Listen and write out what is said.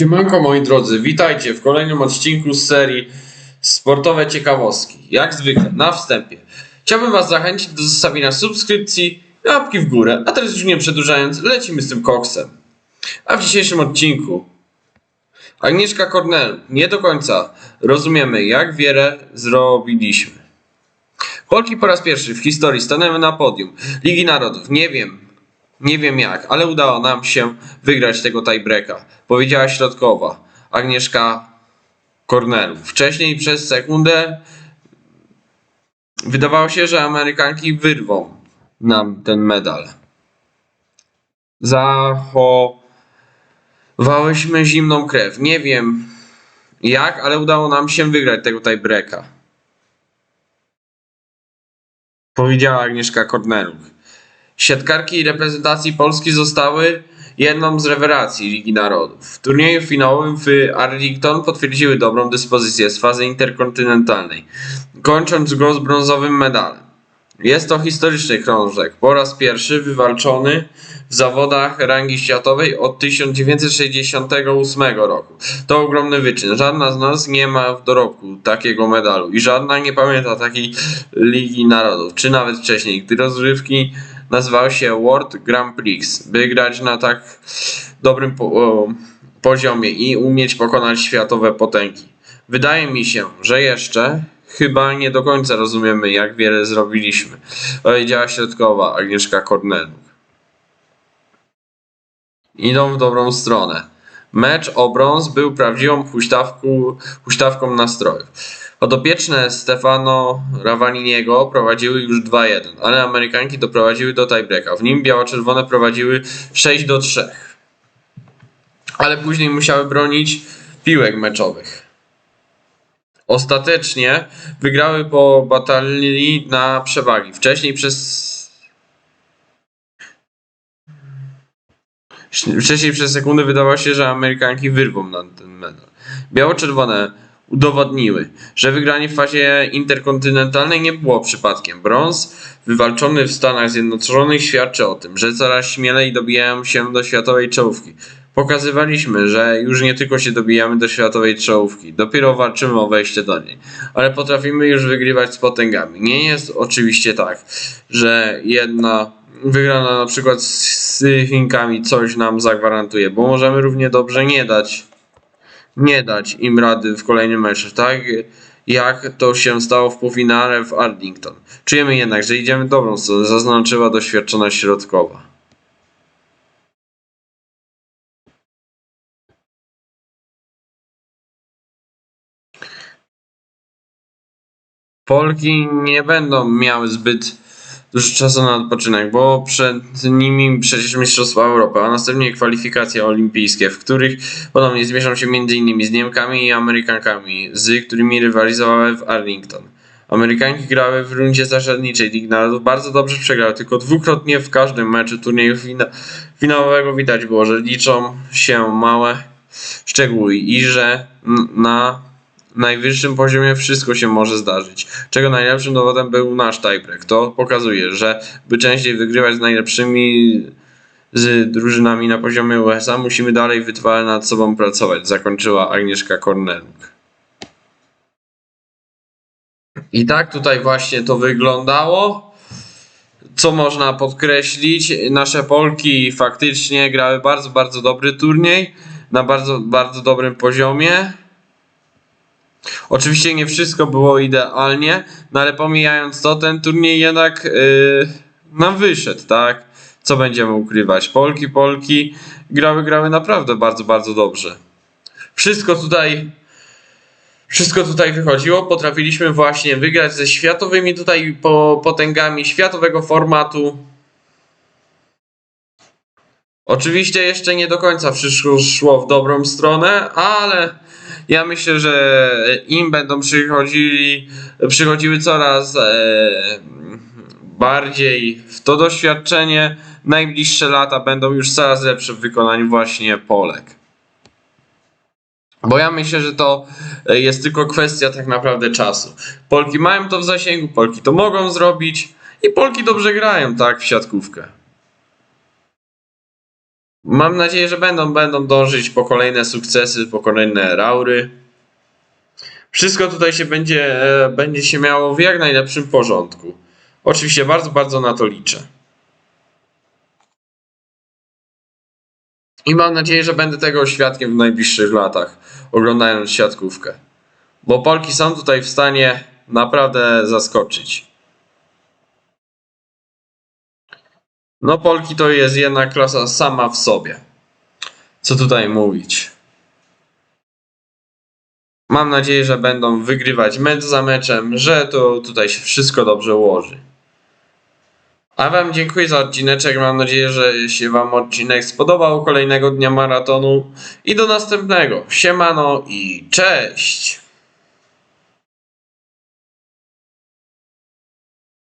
Siemanko moi drodzy, witajcie w kolejnym odcinku z serii Sportowe Ciekawostki. Jak zwykle, na wstępie. Chciałbym Was zachęcić do zostawienia subskrypcji i łapki w górę, a teraz już nie przedłużając, lecimy z tym koksem. A w dzisiejszym odcinku Agnieszka Kornel, nie do końca rozumiemy jak wiele zrobiliśmy. Polki po raz pierwszy w historii stanęły na podium Ligi Narodów. Nie wiem, nie wiem jak, ale udało nam się wygrać tego tiebreaka. Powiedziała środkowa Agnieszka Kornelu. Wcześniej przez sekundę wydawało się, że Amerykanki wyrwą nam ten medal. Zachowałyśmy zimną krew. Nie wiem jak, ale udało nam się wygrać tego tiebreaka. Powiedziała Agnieszka Korneluk. Siatkarki reprezentacji Polski zostały jedną z rewelacji Ligi Narodów. W turnieju finałowym w Arlington potwierdziły dobrą dyspozycję z fazy interkontynentalnej, kończąc go z brązowym medalem. Jest to historyczny krążek, po raz pierwszy wywalczony w zawodach rangi światowej od 1968 roku. To ogromny wyczyn. Żadna z nas nie ma w dorobku takiego medalu i żadna nie pamięta takiej Ligi Narodów, czy nawet wcześniej, gdy rozrywki nazywały się World Grand Prix, by grać na tak dobrym po poziomie i umieć pokonać światowe potęgi. Wydaje mi się, że jeszcze chyba nie do końca rozumiemy, jak wiele zrobiliśmy, powiedziała środkowa Agnieszka Korneluk. Idą w dobrą stronę. Mecz o brąz był prawdziwą huśtawką nastrojów. Podopieczne Stefano Ravaniniego prowadziły już 2-1, ale Amerykanki doprowadziły do tiebreaka. W nim biało-czerwone prowadziły 6 do 3. Ale później musiały bronić piłek meczowych. Ostatecznie wygrały po batalii na przewagi. Wcześniej przez Wcześniej przez sekundę wydawało się, że Amerykanki wyrwą nam ten medal. Biało-czerwone udowodniły, że wygranie w fazie interkontynentalnej nie było przypadkiem. Brąz wywalczony w Stanach Zjednoczonych świadczy o tym, że coraz śmielej dobijają się do światowej czołówki. Pokazywaliśmy, że już nie tylko się dobijamy do światowej czołówki, dopiero walczymy o wejście do niej, ale potrafimy już wygrywać z potęgami. Nie jest oczywiście tak, że jedna wygrana na przykład z Chinkami coś nam zagwarantuje, bo możemy równie dobrze nie dać nie dać im rady w kolejnym meczu, tak jak to się stało w półfinale w Arlington. Czujemy jednak, że idziemy dobrą stronę, zaznaczyła doświadczona środkowa. Polki nie będą miały zbyt dużo czasu na odpoczynek, bo przed nimi przecież Mistrzostwa Europy, a następnie kwalifikacje olimpijskie, w których ponownie zmierzą się m.in. z Niemkami i Amerykankami, z którymi rywalizowały w Arlington. Amerykanki grały w rundzie zasadniczej Ligi Narodów, bardzo dobrze przegrały, tylko dwukrotnie w każdym meczu turnieju fina finałowego widać było, że liczą się małe szczegóły i że na najwyższym poziomie wszystko się może zdarzyć. Czego najlepszym dowodem był nasz tiebreak. To pokazuje, że by częściej wygrywać z najlepszymi z drużynami na poziomie USA, musimy dalej wytrwale nad sobą pracować, zakończyła Agnieszka Korneluk. I tak tutaj właśnie to wyglądało. Co można podkreślić, nasze Polki faktycznie grały bardzo, bardzo dobry turniej na bardzo, bardzo dobrym poziomie. Oczywiście nie wszystko było idealnie, no ale pomijając to, ten turniej jednak yy, nam wyszedł, tak? Co będziemy ukrywać? Polki, Polki grały, grały naprawdę bardzo, bardzo dobrze. Wszystko tutaj, wszystko tutaj wychodziło. Potrafiliśmy właśnie wygrać ze światowymi tutaj po, potęgami światowego formatu. Oczywiście jeszcze nie do końca wszystko szło w dobrą stronę, ale ja myślę, że im będą przychodzili, przychodziły coraz e, bardziej w to doświadczenie. Najbliższe lata będą już coraz lepsze w wykonaniu właśnie Polek. Bo ja myślę, że to jest tylko kwestia tak naprawdę czasu. Polki mają to w zasięgu, Polki to mogą zrobić i Polki dobrze grają, tak, w siatkówkę. Mam nadzieję, że będą, będą dążyć po kolejne sukcesy, po kolejne raury. Wszystko tutaj się będzie, e, będzie się miało w jak najlepszym porządku. Oczywiście bardzo, bardzo na to liczę. I mam nadzieję, że będę tego świadkiem w najbliższych latach, oglądając siatkówkę. Bo Polki są tutaj w stanie naprawdę zaskoczyć. No, Polki to jest jedna klasa sama w sobie. Co tutaj mówić? Mam nadzieję, że będą wygrywać mecz za meczem, że to tutaj się wszystko dobrze ułoży. A Wam dziękuję za odcineczek. Mam nadzieję, że się Wam odcinek spodobał kolejnego dnia maratonu. I do następnego. Siemano i cześć!